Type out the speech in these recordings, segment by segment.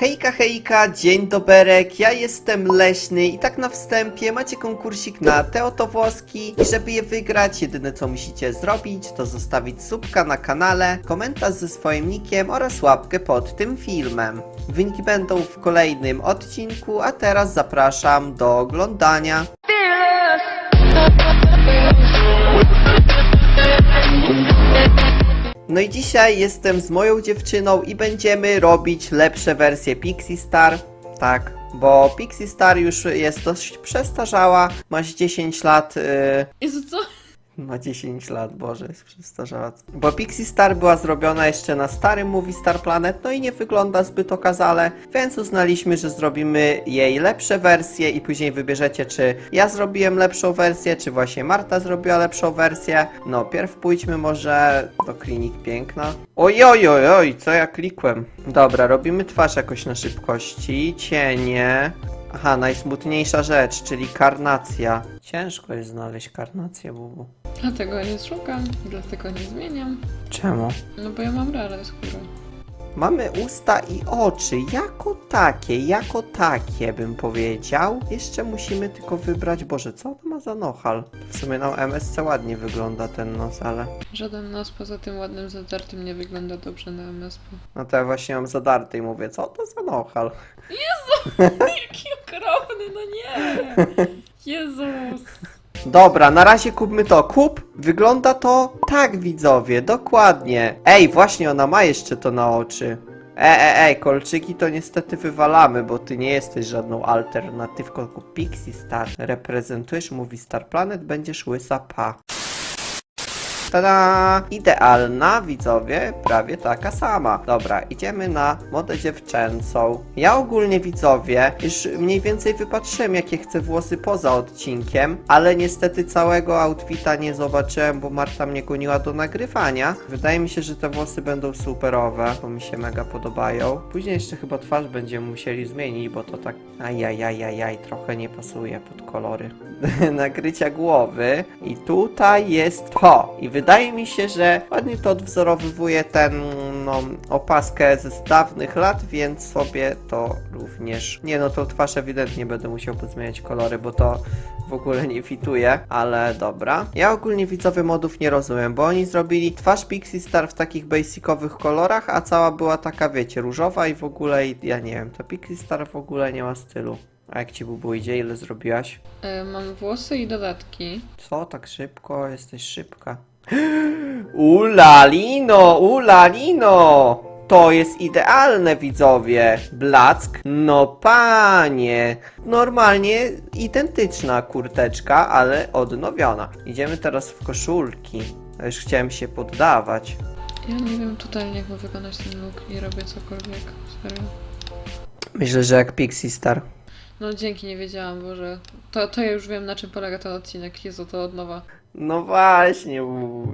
Hejka, hejka, dzień doberek, ja jestem Leśny i tak na wstępie macie konkursik na te oto włoski i żeby je wygrać, jedyne co musicie zrobić to zostawić subka na kanale, komentarz ze swoim nickiem oraz łapkę pod tym filmem. Wyniki będą w kolejnym odcinku, a teraz zapraszam do oglądania. No i dzisiaj jestem z moją dziewczyną i będziemy robić lepsze wersje Pixie Star. Tak, bo Pixie Star już jest dość przestarzała, masz 10 lat. Yy, Jezu, co? Ma 10 lat, Boże, jest przestarzała. Bo Pixie Star była zrobiona jeszcze na starym Movie Star Planet, no i nie wygląda zbyt okazale, więc uznaliśmy, że zrobimy jej lepsze wersje i później wybierzecie, czy ja zrobiłem lepszą wersję, czy właśnie Marta zrobiła lepszą wersję. No, pierw pójdźmy może do Klinik Piękna. Oj, oj, oj, oj, co ja klikłem? Dobra, robimy twarz jakoś na szybkości, cienie. Aha, najsmutniejsza rzecz, czyli karnacja. Ciężko jest znaleźć karnację, bubu. Dlatego nie szukam, dlatego nie zmieniam. Czemu? No bo ja mam rarę skórę. Mamy usta i oczy, jako takie, jako takie bym powiedział. Jeszcze musimy tylko wybrać, Boże, co to ma za nohal? W sumie na MSC ładnie wygląda ten nos, ale... Żaden nos poza tym ładnym zadartym nie wygląda dobrze na MSP. No to ja właśnie mam zadarty i mówię, co to za nohal? Jaki okropny, no nie! Jezus! Dobra, na razie kupmy to. Kup! Wygląda to tak, widzowie, dokładnie. Ej, właśnie ona ma jeszcze to na oczy. E, e, ej, kolczyki to niestety wywalamy, bo ty nie jesteś żadną alternatywką ku Pixie Star. Reprezentujesz Movie Star Planet, będziesz łysa pa. Idealna, widzowie, prawie taka sama. Dobra, idziemy na modę dziewczęcą. Ja ogólnie, widzowie, już mniej więcej wypatrzyłem, jakie chcę włosy poza odcinkiem, ale niestety całego outfita nie zobaczyłem, bo Marta mnie goniła do nagrywania. Wydaje mi się, że te włosy będą superowe, bo mi się mega podobają. Później jeszcze chyba twarz będziemy musieli zmienić, bo to tak ajajajajaj, trochę nie pasuje pod kolory nakrycia głowy. I tutaj jest to. I wydaje mi się, że ładnie to odwzorowywuje ten, no, opaskę z dawnych lat, więc sobie to również. Nie no, tą twarz ewidentnie będę musiał pozmieniać kolory, bo to w ogóle nie fituje, ale dobra. Ja ogólnie widzowie modów nie rozumiem, bo oni zrobili twarz Pixie Star w takich basicowych kolorach, a cała była taka, wiecie, różowa i w ogóle, i- ja nie wiem, to Pixie Star w ogóle nie ma stylu. A jak ci bubu idzie? Ile zrobiłaś? E, mam włosy i dodatki. Co, tak szybko? Jesteś szybka. Ulalino, ulalino! To jest idealne, widzowie. Black? No panie. Normalnie identyczna kurteczka, ale odnowiona. Idziemy teraz w koszulki. Ja Już chciałem się poddawać. Ja nie wiem totalnie jak wykonać ten look i robię cokolwiek. Serio. Myślę, że jak Pixie Star. No dzięki, nie wiedziałam, Boże. To, to ja już wiem na czym polega ten odcinek. Jezu, to od nowa. No właśnie,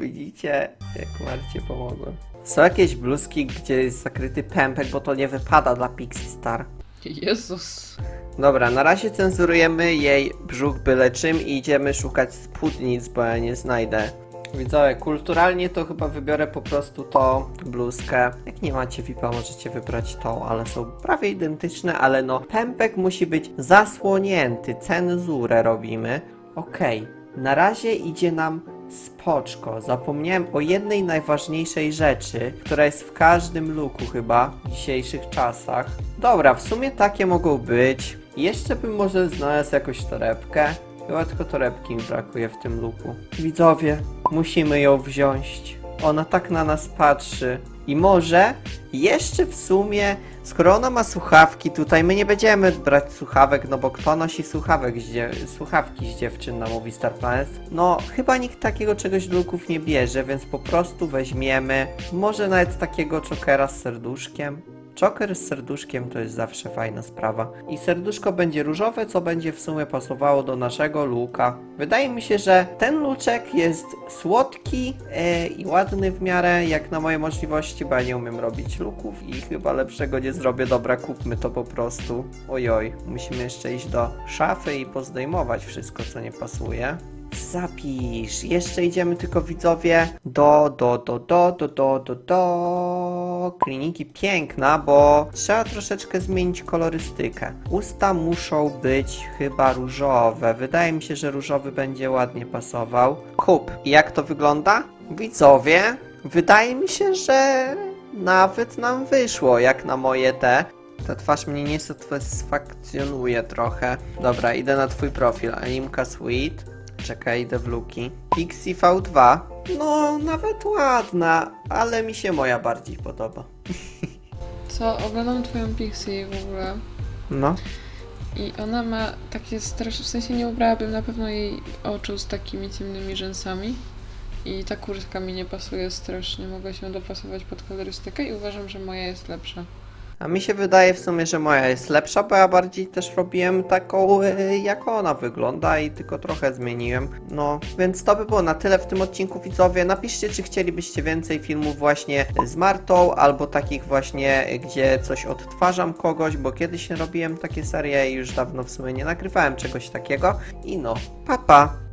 widzicie, jak Marcie pomogłem. Są jakieś bluzki, gdzie jest zakryty pępek, bo to nie wypada dla Pixie Star. Jezus. Dobra, na razie cenzurujemy jej brzuch byle czym i idziemy szukać spódnic, bo ja nie znajdę. Widzowie, kulturalnie to chyba wybiorę po prostu to bluzkę. Jak nie macie VIPa, możecie wybrać tą, ale są prawie identyczne, ale no, pępek musi być zasłonięty, cenzurę robimy. Okej, na razie idzie nam spoczko. Zapomniałem o jednej najważniejszej rzeczy, która jest w każdym looku chyba w dzisiejszych czasach. Dobra, w sumie takie mogą być. Jeszcze bym może znalazł jakąś torebkę. Chyba tylko torebki mi brakuje w tym looku. Widzowie, musimy ją wziąć. Ona tak na nas patrzy. I może jeszcze w sumie, skoro ona ma słuchawki tutaj, my nie będziemy brać słuchawek, no bo kto nosi słuchawek z słuchawki z dziewczyn na Movie Star Planet? No, chyba nikt takiego czegoś z looków nie bierze, więc po prostu weźmiemy może nawet takiego czokera z serduszkiem. Czoker z serduszkiem to jest zawsze fajna sprawa. I serduszko będzie różowe, co będzie w sumie pasowało do naszego luka. Wydaje mi się, że ten luczek jest słodki e, i ładny w miarę jak na moje możliwości, bo ja nie umiem robić luków i chyba lepszego nie zrobię. Dobra, kupmy to po prostu. Ojoj, musimy jeszcze iść do szafy i pozdejmować wszystko, co nie pasuje. Zapisz. Jeszcze idziemy tylko widzowie do, do, do, do, do, do, do, do. Kliniki piękna, bo trzeba troszeczkę zmienić kolorystykę. Usta muszą być chyba różowe. Wydaje mi się, że różowy będzie ładnie pasował. Kup. I jak to wygląda? Widzowie, wydaje mi się, że nawet nam wyszło, jak na moje te. Ta twarz mnie nie satysfakcjonuje trochę. Dobra, idę na twój profil. Animka Sweet. Czekaj, idę w luki. Pixie V2. No, nawet ładna, ale mi się moja bardziej podoba. Co, oglądam twoją Pixie w ogóle No. i ona ma takie straszne, w sensie nie ubrałabym na pewno jej oczu z takimi ciemnymi rzęsami i ta kurtka mi nie pasuje strasznie, mogę się dopasować pod kolorystykę i uważam, że moja jest lepsza. A mi się wydaje w sumie, że moja jest lepsza, bo ja bardziej też robiłem taką, y, jak ona wygląda i tylko trochę zmieniłem. No, więc to by było na tyle w tym odcinku, widzowie. Napiszcie, czy chcielibyście więcej filmów właśnie z Martą, albo takich właśnie, y, gdzie coś odtwarzam kogoś, bo kiedyś robiłem takie serie i już dawno w sumie nie nagrywałem czegoś takiego. I no, papa! Pa.